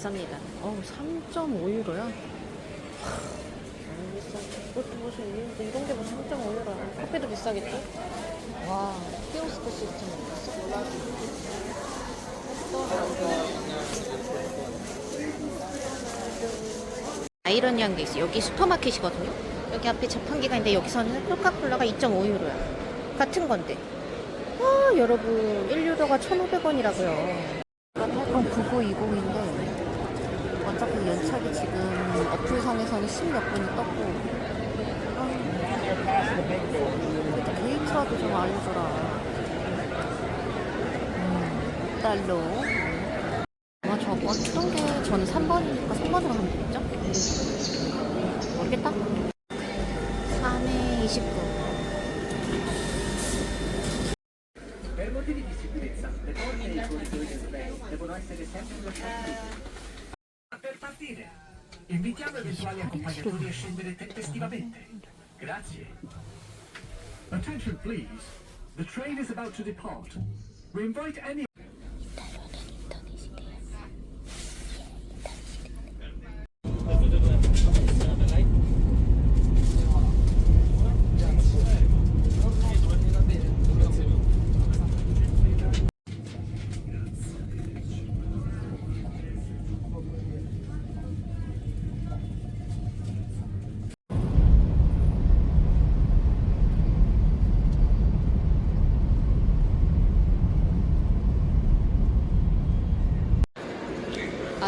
비쌉니다. 어우, 3.5유로야? 너무 비싸. 이것도 무슨 있는데 이런 게 무슨 3.5유로야. 커피도 비싸겠지? 와, 키오스크 시스템? 아이러니한 게 있어. 여기 슈퍼마켓이거든요. 여기 앞에 자판기가 있는데 여기서는 코카콜라가 2.5유로야. 같은 건데. 아, 여러분, 1유로가 1,500원이라고요. 건 9920인데 어차피 연착이 지금 어플상에서는 10몇 분이 떴고. 아, 그래도 게이트라도 좀 알려줘라. 음, 달러. 아 저거 어떤 게 저는 3번이니까 3번으로 하면 되겠죠? A scendere tempestivamente. Grazie. Attention please. The train is about to depart. We invite any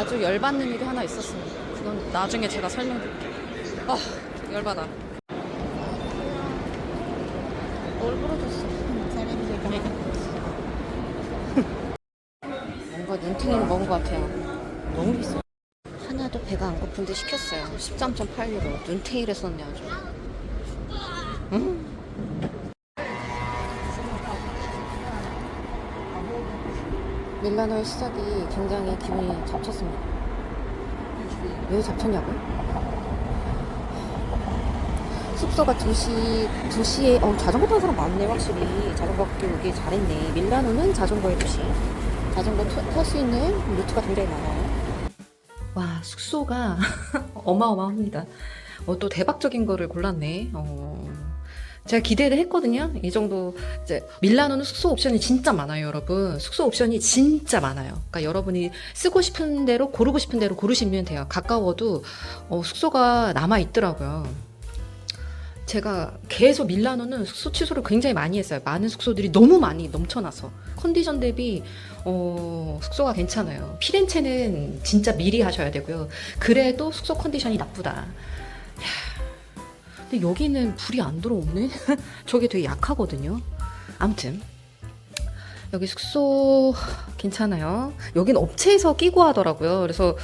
아주 열받는 일이 하나 있었습니다. 그건 나중에 제가 설명드릴게요. 아, 열받아. 뭘 부러졌어? 뭔가 눈탱이를 먹은 것 같아요. 너무 비싸. 하나도 배가 안 고픈데 시켰어요. 13.8유로. 눈탱이를 썼네 아주. 응? 밀라노의 시작이 굉장히 기분이 잡쳤습니다. 왜 잡쳤냐고요? 숙소가 2시, 2시에, 어, 자전거 타는 사람 많네, 확실히. 자전거 오기 잘했네. 밀라노는 자전거의 도시. 자전거 탈 수 있는 루트가 굉장히 많아요. 와, 숙소가 어마어마합니다. 어, 또 대박적인 거를 골랐네. 어, 제가 기대를 했거든요. 이 정도 이제 밀라노는 숙소 옵션이 진짜 많아요, 여러분. 숙소 옵션이 진짜 많아요. 그러니까 여러분이 쓰고 싶은 대로 고르고 싶은 대로 고르시면 돼요. 가까워도 어, 숙소가 남아 있더라고요. 제가 계속 밀라노는 숙소 취소를 굉장히 많이 했어요. 많은 숙소들이 너무 많이 넘쳐나서 컨디션 대비 어, 숙소가 괜찮아요. 피렌체는 진짜 미리 하셔야 되고요. 그래도 숙소 컨디션이 나쁘다. 야, 근데 여기는 불이 안 들어오네. 저게 되게 약하거든요. 아무튼 여기 숙소 괜찮아요. 여긴 업체에서 끼고 하더라고요. 그래서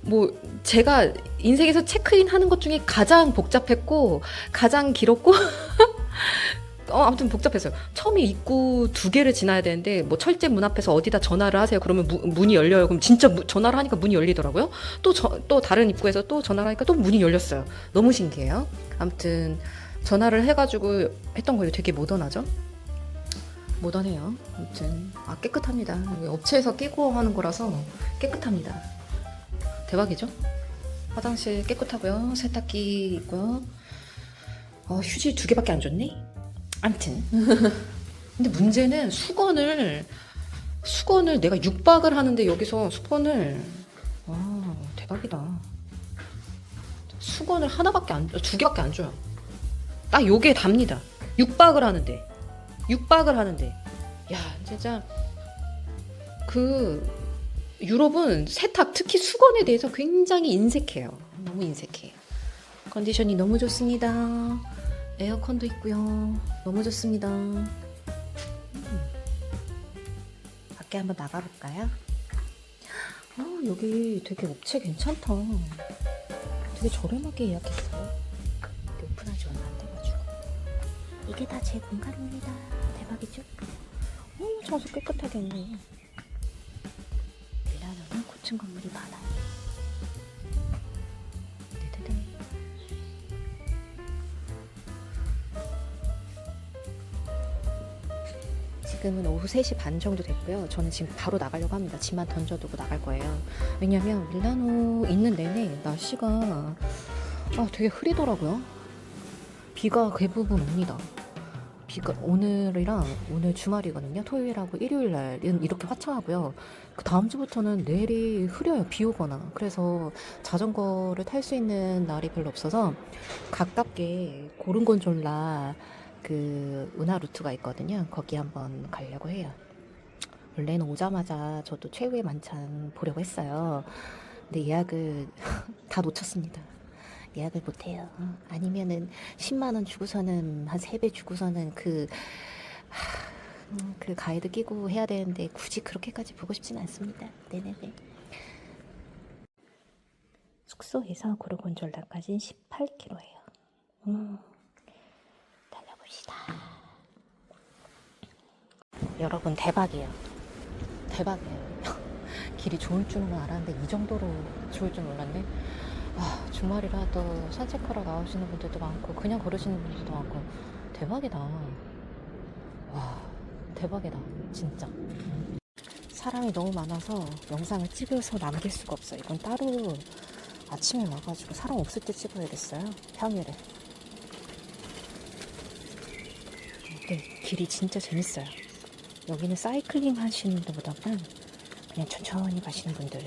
뭐 제가 인생에서 체크인 하는 것 중에 가장 복잡했고 가장 길었고 어, 아무튼 복잡했어요. 처음에 입구 두 개를 지나야 되는데 뭐 철제 문 앞에서 어디다 전화를 하세요. 그러면 무- 문이 열려요. 그럼 진짜 무- 전화를 하니까 문이 열리더라고요. 또또 다른 입구에서 또 전화를 하니까 또 문이 열렸어요. 너무 신기해요. 아무튼 전화를 해가지고 했던 거예요. 되게 모던하죠? 모던해요. 아무튼 아 깨끗합니다. 업체에서 끼고 하는 거라서 깨끗합니다. 대박이죠? 화장실 깨끗하고요. 세탁기 있고요. 어, 휴지 두 개밖에 안 줬네. 아무튼 근데 문제는 수건을 수건을 내가 6박을 하는데 여기서 수건을 와 대박이다. 수건을 하나밖에 안, 두 개밖에 안 줘요. 딱 요게 답니다. 6박을 하는데. 6박을 하는데. 야, 진짜. 그, 유럽은 세탁, 특히 수건에 대해서 굉장히 인색해요. 너무 인색해요. 컨디션이 너무 좋습니다. 에어컨도 있고요. 너무 좋습니다. 음. 밖에 한번 나가볼까요? 아, 여기 되게 업체 괜찮다. 되게 저렴하게 예약했어요. 근데 오픈한 지 얼마 안 돼가지고. 이게 다 제 공간입니다. 대박이죠? 어, 청소 깨끗하게 했네. 밀라노는 고층 건물이 많아요. 지금은 오후 3시 반 정도 됐고요. 저는 지금 바로 나가려고 합니다. 짐만 던져두고 나갈 거예요. 왜냐면 밀라노 있는 내내 날씨가 아, 되게 흐리더라고요. 비가 대부분 옵니다. 비가 오늘이랑 오늘 주말이거든요. 토요일하고 일요일 날은 이렇게 화창하고요. 그 다음 주부터는 내일이 흐려요. 비 오거나. 그래서 자전거를 탈 수 있는 날이 별로 없어서 가깝게 고른곤졸라 그 운하 루트가 있거든요. 거기 한번 가려고 해요. 원래는 오자마자 저도 최후의 만찬 보려고 했어요. 근데 예약을 다 놓쳤습니다. 예약을 못해요. 아니면은 10만 원 주고서는 한 3배 주고서는 그, 그 가이드 끼고 해야 되는데 굳이 그렇게까지 보고 싶진 않습니다. 네네네. 숙소에서 고르곤졸라까지는 18km예요. 음, 봅시다. 여러분 대박이에요. 대박이에요. 길이 좋을 줄은 알았는데 이 정도로 좋을 줄 몰랐네. 아, 주말이라 또 산책하러 나오시는 분들도 많고 그냥 걸으시는 분들도 많고 대박이다. 와, 대박이다. 진짜. 사람이 너무 많아서 영상을 찍어서 남길 수가 없어요. 이건 따로 아침에 와가지고 사람 없을 때 찍어야겠어요. 평일에. 네, 길이 진짜 재밌어요. 여기는 사이클링 하시는 분들보다는 그냥 천천히 가시는 분들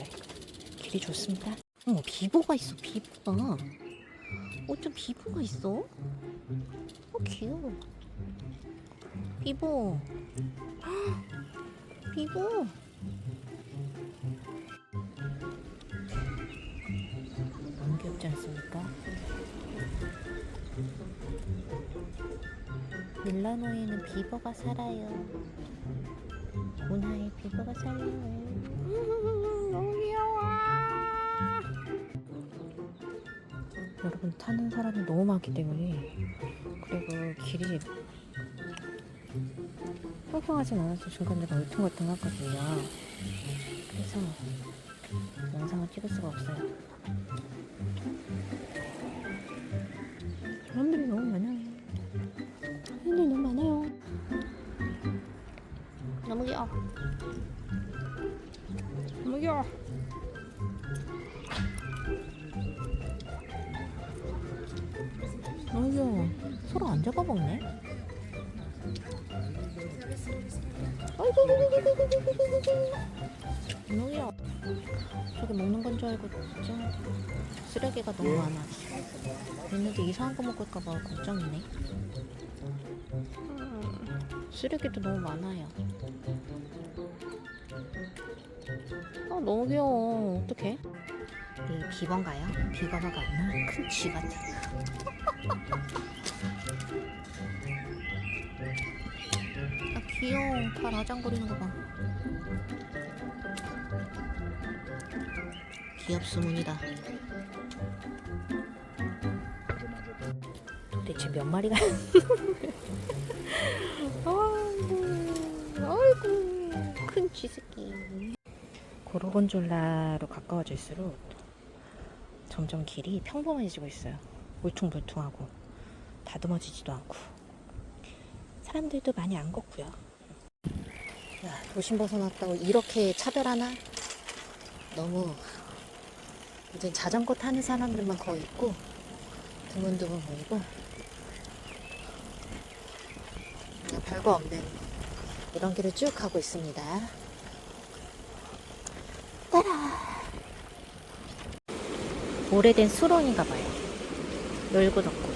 길이 좋습니다. 어, 비보가 있어, 비보가. 어쩜 비보가 있어? 어, 귀여워. 비보. 헉, 비보. 밀라노에는 비버가 살아요. 운하에 비버가 살아요. 너무 귀여워. 여러분 타는 사람이 너무 많기 때문에 그리고 길이 평평하진 않아서 중간중간 울퉁불퉁하거든요. 그래서 영상을 찍을 수가 없어요. 너 저게 먹는 건 줄 알고 진짜 쓰레기가 너무 많아. 있는데 이상한 거 먹을까봐 걱정이네. 음, 쓰레기도 너무 많아요. 아 너무 귀여워. 어떡해? 이 비번가요? 비번가가 없나? 큰 쥐 같아. 아 귀여워. 발 아장거리는 거 봐. 귀엽수문이다. 도대체 몇 마리가? 아이고, 아이고, 큰 쥐새끼. 고르곤졸라로 가까워질수록 점점 길이 평범해지고 있어요. 울퉁불퉁하고 다듬어지지도 않고 사람들도 많이 안 걷고요. 야, 도심 벗어났다고 이렇게 차별하나? 너무 이제 자전거 타는 사람들만 거의 있고 드문드문 보이고 별거 없는 이런 길을 쭉 가고 있습니다. 따라 오래된 수론인가 봐요. 넓고 덥고.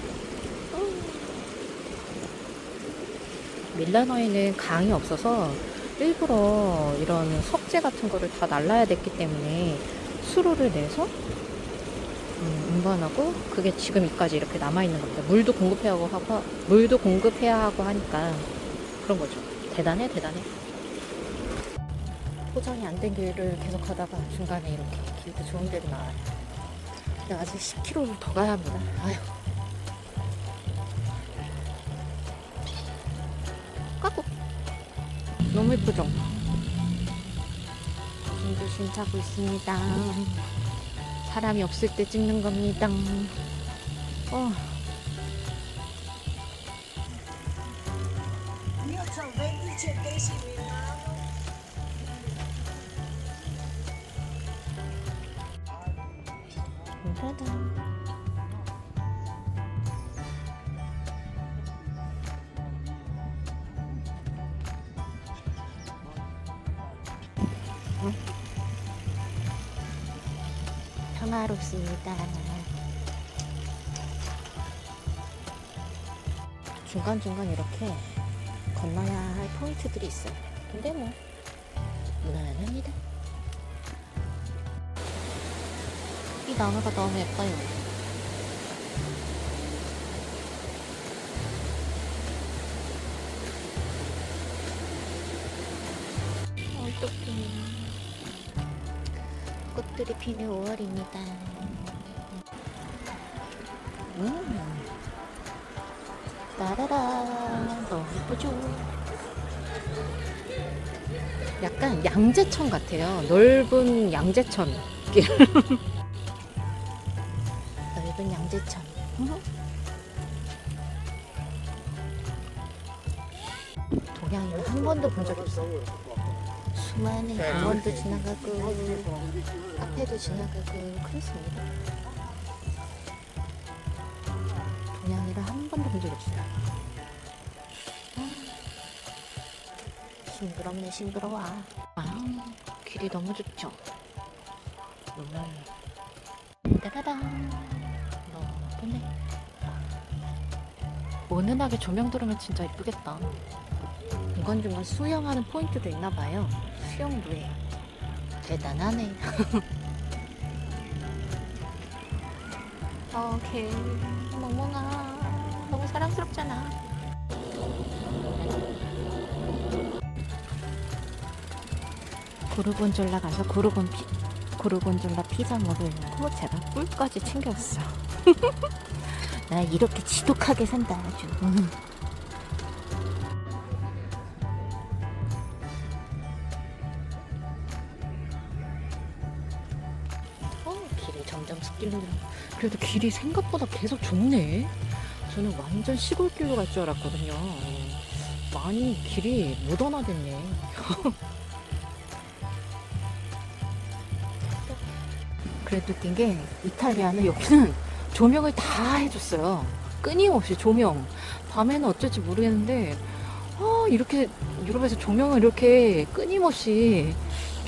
밀라노에는 강이 없어서 일부러 이런 석재 같은 거를 다 날라야 됐기 때문에 수로를 내서 음, 운반하고 그게 지금까지 이렇게 남아 있는 겁니다. 물도 공급해야 하고 하고 물도 공급해야 하고 하니까 그런 거죠. 대단해 대단해. 포장이 안 된 길을 계속 가다가 중간에 이렇게 길도 좋은 데로 나와요. 근데 아직 10km를 더 가야 합니다. 아휴. 까꿍. 너무 예쁘죠? 조심조심 타고 있습니다. 사람이 없을 때 찍는 겁니다. 어. Ho 20 짜잔. 평화롭습니다. 중간중간 이렇게 건너야 할 포인트들이 있어요. 근데 뭐, 무난합니다. 이 나무가 너무 예뻐요. 어떡해. 꽃들이 피는 5월입니다. 음. 따라라. 너무 예쁘죠? 약간 양재천 같아요. 넓은 양재천. 넓은 양재천. 동양인은 한 번도 본 적이 없어. 수많은 공원도 지나가고 카페도 지나가고 그렇습니다. 동양인을 한 번도 본 적이 없어요. 아, 싱그럽네 싱그러워. 아, 길이 너무 좋죠. 음. 따라란. 너무 예쁘네. 은은하게 조명 들으면 진짜 예쁘겠다. 이건 정말 수영하는 포인트도 있나 봐요. 수영부에. 대단하네. 오케이. 멍멍아. 너무 사랑스럽잖아. 고르곤졸라 가서 고르곤 피, 고르곤졸라 피자 먹으려고 제가 꿀까지 챙겨왔어. 나 이렇게 지독하게 산다 아주. 습기는 그래도 길이 생각보다 계속 좋네. 저는 완전 시골길로 갈 줄 알았거든요. 많이 길이 모던화됐네. 그래도 웃긴 게 이탈리아는 여기는 조명을 다 해줬어요. 끊임없이 조명. 밤에는 어쩔지 모르겠는데, 아, 이렇게 유럽에서 조명을 이렇게 끊임없이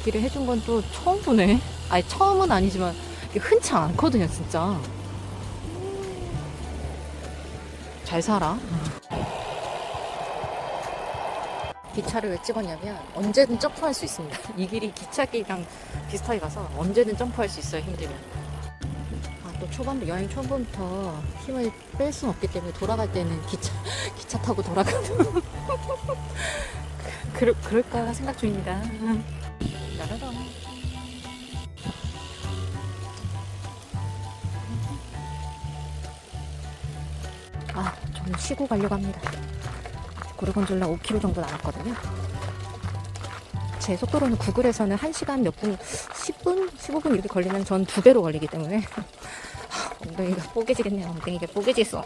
길에 해준 건 또 처음 보네. 아니, 처음은 아니지만 흔치 않거든요, 진짜. 잘 살아. 기차를 왜 찍었냐면 언제든 점프할 수 있습니다. 이 길이 기차길이랑 비슷하게 가서 언제든 점프할 수 있어요, 힘들면. 아, 또 초반부, 여행 초반부터 힘을 뺄 수는 없기 때문에 돌아갈 때는 기차, 기차 타고 돌아가도. 그, 그럴까 생각 중입니다. 나라라. 아, 저는 쉬고 가려고 합니다. 고르곤졸라 5km 정도 남았거든요. 제 속도로는 구글에서는 1시간 몇 분, 10분? 15분 이렇게 걸리면 전 두 배로 걸리기 때문에 하, 엉덩이가 뽀개지겠네요. 엉덩이가 뽀개지겠어.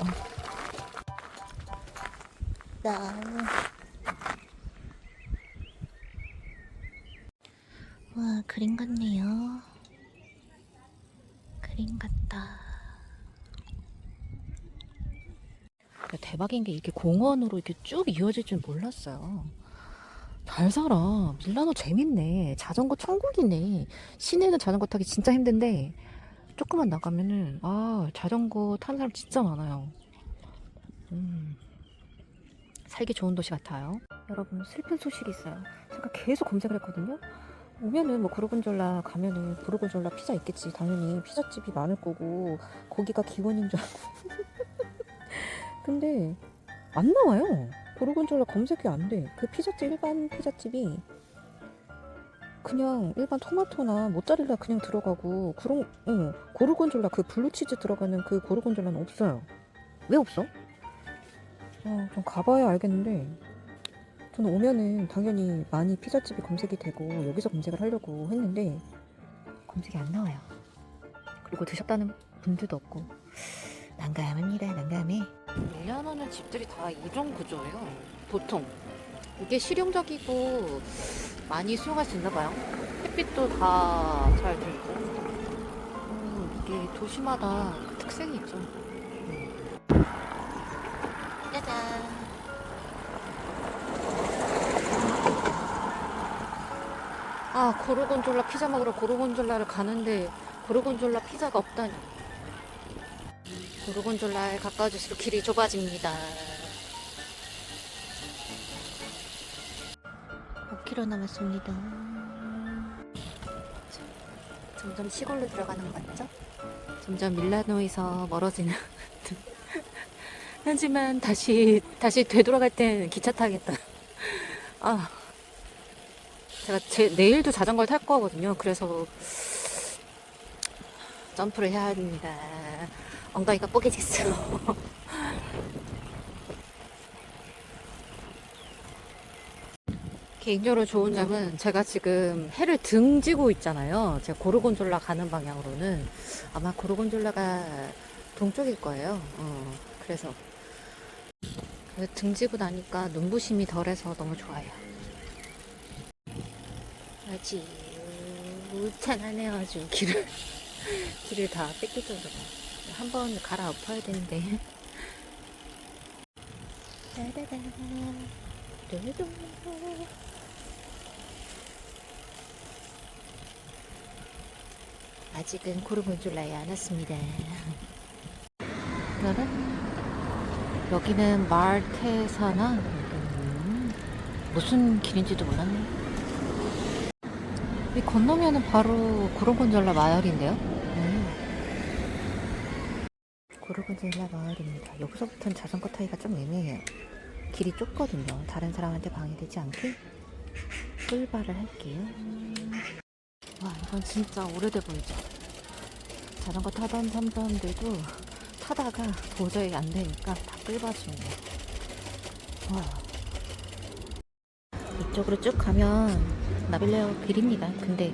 나. 와, 그림 같네요. 그림 같다. 대박인 게 이렇게 공원으로 이렇게 쭉 이어질 줄 몰랐어요. 잘 살아. 밀라노 재밌네. 자전거 천국이네. 시내는 자전거 타기 진짜 힘든데 조금만 나가면은 아 자전거 타는 사람 진짜 많아요. 음, 살기 좋은 도시 같아요. 여러분 슬픈 소식이 있어요. 제가 계속 검색을 했거든요. 오면은 뭐 고르곤졸라 가면은 고르곤졸라 피자 있겠지. 당연히 피자집이 많을 거고 거기가 기원인 줄 알고. 근데 안 나와요. 고르곤졸라 검색이 안 돼. 그 피자집 일반 피자집이 그냥 일반 토마토나 모짜렐라 그냥 들어가고 그런 어, 고르곤졸라 그 블루치즈 들어가는 그 고르곤졸라는 없어요. 왜 없어? 어, 좀 가봐야 알겠는데 저는 오면은 당연히 많이 피자집이 검색이 되고 여기서 검색을 하려고 했는데 검색이 안 나와요. 그리고 드셨다는 분들도 없고 난감합니다. 난감해. 밀려나는 집들이 다 이런 구조예요. 보통 이게 실용적이고 많이 수용할 수 있나 봐요. 햇빛도 다 잘 들고. 음, 이게 도시마다 그 특색이 있죠. 음. 짜잔. 아, 고르곤졸라 피자 먹으러 고르곤졸라를 가는데 고르곤졸라 피자가 없다니. 고르곤졸라에 가까워질수록 길이 좁아집니다. 5km 남았습니다. 점점 시골로 들어가는 것 같죠? 점점 밀라노에서 멀어지는. 하지만 다시 다시 되돌아갈 땐 기차 타겠다. 아, 제가 제 내일도 자전거를 탈 거거든요. 그래서 점프를 해야 합니다. 엉덩이가 뽀개졌어요. 개인적으로 좋은 점은 제가 지금 해를 등지고 있잖아요. 제가 고르곤졸라 가는 방향으로는 아마 고르곤졸라가 동쪽일 거예요. 어, 그래서 등지고 나니까 눈부심이 덜해서 너무 좋아요. 아주 우찬하네요. 아주 길을 길을 다 뺏길 정도로 한번 갈아 엎어야 되는데. 따다다. 뚜두. 아직은 안 왔습니다. 짜란. 여기는 말테사나 음, 무슨 길인지도 몰랐네. 이 건너면은 바로 고르곤졸라 마을인데요. 음. 고르곤졸라 마을입니다. 여기서부터는 자전거 타기가 좀 애매해요. 길이 좁거든요. 다른 사람한테 방해되지 않게 출발을 할게요. 와, 이건 진짜 오래돼 보이죠? 자전거 타던 사람들도 타다가 도저히 안 되니까 다 끌어주는 거. 와. 이쪽으로 쭉 가면 나빌레오 길입니다. 근데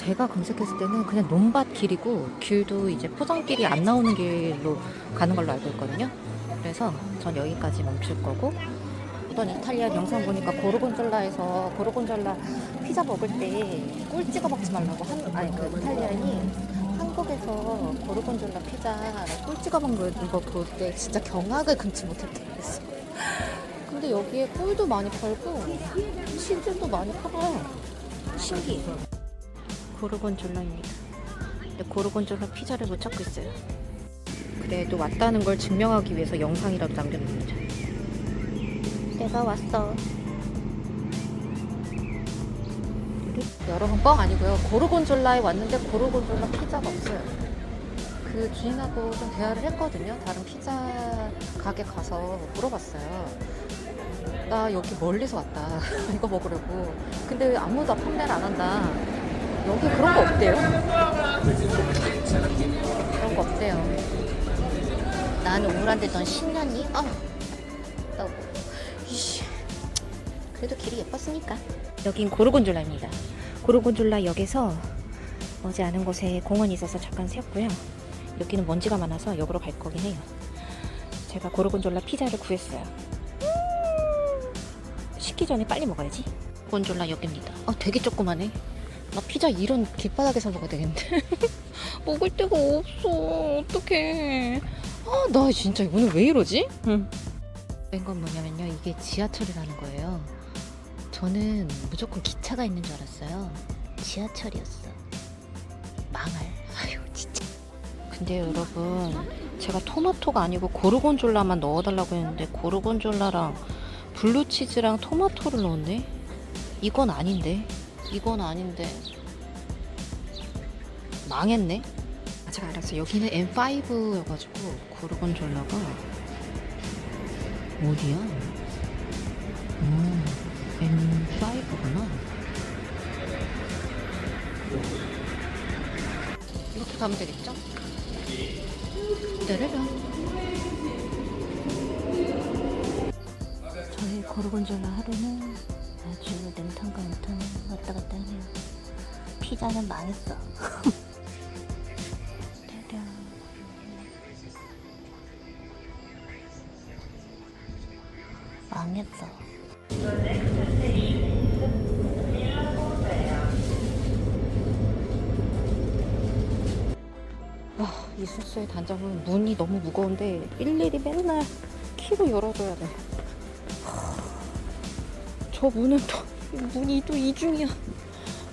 제가 검색했을 때는 그냥 논밭 길이고 길도 이제 포장길이 안 나오는 길로 가는 걸로 알고 있거든요. 그래서 전 여기까지 멈출 거고 어떤 이탈리안 영상 보니까 고르곤졸라에서 고르곤졸라 피자 먹을 때 꿀 찍어 먹지 말라고 한 아니 그 이탈리안이 한국에서 고르곤졸라 피자 꿀 찍어 먹는 거 볼 때 진짜 경악을 금치 못했대 그랬어. 근데 여기에 꿀도 많이 팔고 치즈도 많이 팔아요. 신기해. 고르곤졸라입니다. 근데 고르곤졸라 피자를 못 찾고 있어요. 그래도 왔다는 걸 증명하기 위해서 영상이라도 남겨놓습니다. 내가 왔어. 여러분 뻥 아니고요. 고르곤졸라에 왔는데 고르곤졸라 피자가 없어요. 그 주인하고 좀 대화를 했거든요. 다른 피자 가게 가서 물어봤어요. 나 여기 멀리서 왔다. 이거 먹으려고. 근데 아무도 판매를 안 한다. 여기 그런 거 없대요. 그런 거 없대요. 나는 우울한데 넌 신났니? 아, 나 이씨. 그래도 길이 예뻤으니까. 여긴 고르곤졸라입니다. 고르곤졸라 역에서 머지 않은 곳에 공원이 있어서 잠깐 세웠고요. 여기는 먼지가 많아서 역으로 갈 거긴 해요. 제가 고르곤졸라 피자를 구했어요. 식기 전에 빨리 먹어야지. 고르곤졸라 역입니다. 아, 되게 조그마네. 나 피자 이런 길바닥에서 먹어야 되겠는데. 먹을 데가 없어. 어떡해. 아, 나 진짜 오늘 왜 이러지? 응. 뺀건 뭐냐면요. 이게 지하철이라는 거예요. 저는 무조건 기차가 있는 줄 알았어요. 지하철이었어. 망할. 아유, 진짜. 근데 여러분, 제가 토마토가 아니고 고르곤졸라만 넣어달라고 했는데, 고르곤졸라랑 블루치즈랑 토마토를 넣었네? 이건 아닌데. 이건 아닌데. 망했네? 아, 제가 알았어. 여기는 M5여가지고, 고르곤졸라가 어디야? 음. M5구나. 이렇게 가면 되겠죠? 따라라. 저의 고르곤졸라 하루는 왔다 갔다 하네요. 피자는 망했어. 망했어. 아, 이 숙소의 단점은 문이 너무 무거운데 일일이 맨날 키로 열어줘야 돼. 하, 저 문은 또 문이 또 이중이야.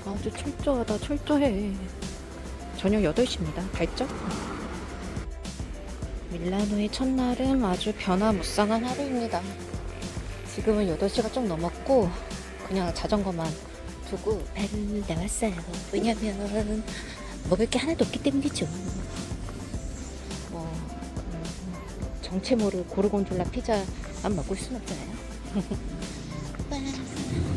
아주 철저하다 철저해. 저녁 8시입니다. 발전? 밀라노의 첫날은 아주 변화무쌍한 하루입니다. 지금은 8시가 좀 넘었고 그냥 자전거만 두고 배를 나왔어요. 왜냐면 먹을 게 하나도 없기 때문이죠. 뭐 음, 정체 모를 고르곤졸라 피자 안 먹을 순 없잖아요.